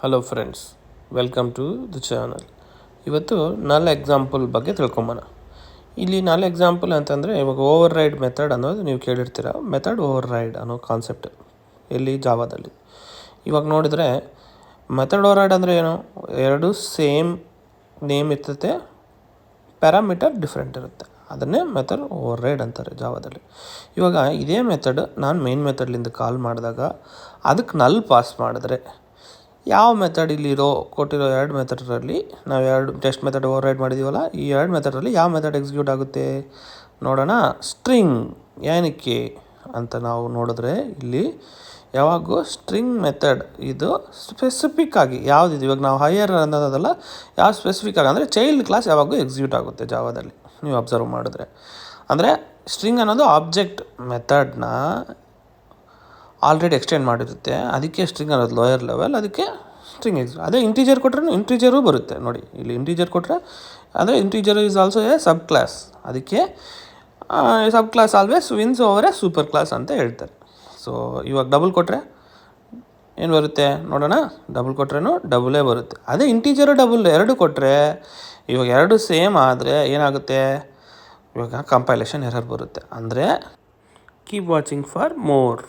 Hello friends welcome to the channel ಇವತ್ತು ನಾಲ್ಕು example ಬಗ್ಗೆ ತಿಳ್ಕೊಂಬೋಣ ಇಲ್ಲಿ ನಾಲ್ ಎಕ್ಸಾಂಪಲ್ ಅಂತಂದರೆ ಇವಾಗ ಓವರ್ ರೈಡ್ ಮೆಥಡ್ ಅನ್ನೋದು ನೀವು ಕೇಳಿರ್ತೀರ. ಮೆಥಡ್ ಓವರ್ ರೈಡ್ ಅನ್ನೋ ಕಾನ್ಸೆಪ್ಟ್ ಎಲ್ಲಿ? ಜಾವಾದಲ್ಲಿ. ಇವಾಗ ನೋಡಿದರೆ ಮೆಥಡ್ ಓವರ್ ರೈಡ್ ಅಂದರೆ ಏನು? ಎರಡು ಸೇಮ್ ನೇಮ್ ಇರ್ತೈತೆ ಪ್ಯಾರಾಮೀಟರ್ ಡಿಫ್ರೆಂಟ್ ಇರುತ್ತೆ. ಅದನ್ನೇ ಮೆಥಡ್ ಓವರ್ ರೈಡ್ ಅಂತಾರೆ ಜಾವಾದಲ್ಲಿ. ಇವಾಗ ಇದೇ ಮೆಥಡ್ ನಾನು ಮೇನ್ ಮೆಥಡ್ಲಿಂದ ಕಾಲ್ ಮಾಡಿದಾಗ ಅದಕ್ಕೆ ನಲ್ ಪಾಸ್ ಮಾಡಿದ್ರೆ ಯಾವ ಮೆಥಡ್ ಇಲ್ಲಿರೋ ಕೊಟ್ಟಿರೋ ಎರಡು ಮೆಥಡಲ್ಲಿ ನಾವು ಎರಡು ಟೆಸ್ಟ್ ಮೆಥಡ್ ಓವರ್ ರೈಡ್ ಮಾಡಿದ್ದೀವಲ್ಲ ಈ ಎರಡು ಮೆಥಡಲ್ಲಿ ಯಾವ ಮೆಥಡ್ ಎಕ್ಸಿಕ್ಯೂಟ್ ಆಗುತ್ತೆ? ನೋಡೋಣ. ಸ್ಟ್ರಿಂಗ್ ಏನಕ್ಕೆ ಅಂತ ನಾವು ನೋಡಿದ್ರೆ ಇಲ್ಲಿ ಯಾವಾಗೂ ಸ್ಟ್ರಿಂಗ್ ಮೆಥಡ್ ಇದು ಸ್ಪೆಸಿಫಿಕ್ ಆಗಿ ಯಾವುದಿದೆ? ಇವಾಗ ನಾವು ಹೈಯರ್ ಅನ್ನೋದಲ್ಲ, ಯಾವ ಸ್ಪೆಸಿಫಿಕ್ ಆಗಿ? ಅಂದರೆ ಚೈಲ್ಡ್ ಕ್ಲಾಸ್ ಯಾವಾಗೂ ಎಕ್ಸಿಕ್ಯೂಟ್ ಆಗುತ್ತೆ ಜಾವಾದಲ್ಲಿ, ನೀವು ಅಬ್ಸರ್ವ್ ಮಾಡಿದ್ರೆ. ಅಂದರೆ ಸ್ಟ್ರಿಂಗ್ ಅನ್ನೋದು ಆಬ್ಜೆಕ್ಟ್ ಮೆಥಡ್ನ ಆಲ್ರೆಡಿ ಎಕ್ಸ್ಟೆಂಡ್ ಮಾಡಿರುತ್ತೆ. ಅದಕ್ಕೆ ಸ್ಟ್ರಿಂಗ್ ಅನ್ನೋದು ಲೋಯರ್ ಲೆವೆಲ್ ಅದಕ್ಕೆ ಸ್ಟ್ರಿಂಗ್ ಎಕ್ಸ್ ಅದೇ ಇಂಟೀಜರ್ ಕೊಟ್ಟರೆ ಇಂಟೀಜರು ಬರುತ್ತೆ. ನೋಡಿ, ಇಲ್ಲಿ ಇಂಟೀಜರ್ ಕೊಟ್ಟರೆ ಅಂದರೆ integer is also a subclass ಅದಕ್ಕೆ subclass always wins over a superclass ಅಂತ ಹೇಳ್ತಾರೆ. ಸೊ ಇವಾಗ ಡಬಲ್ ಕೊಟ್ಟರೆ ಏನು ಬರುತ್ತೆ? ನೋಡೋಣ. ಡಬಲ್ ಕೊಟ್ರೇನು ಡಬಲೇ ಬರುತ್ತೆ. ಅದೇ ಇಂಟೀಜರು ಡಬಲ್ ಎರಡು ಕೊಟ್ಟರೆ ಇವಾಗ ಎರಡು ಸೇಮ್ ಆದರೆ ಏನಾಗುತ್ತೆ? ಇವಾಗ ಕಂಪೈಲೇಷನ್ ಎರರ್ ಬರುತ್ತೆ. ಅಂದರೆ ಕೀಪ್ ವಾಚಿಂಗ್ ಫಾರ್ ಮೋರ್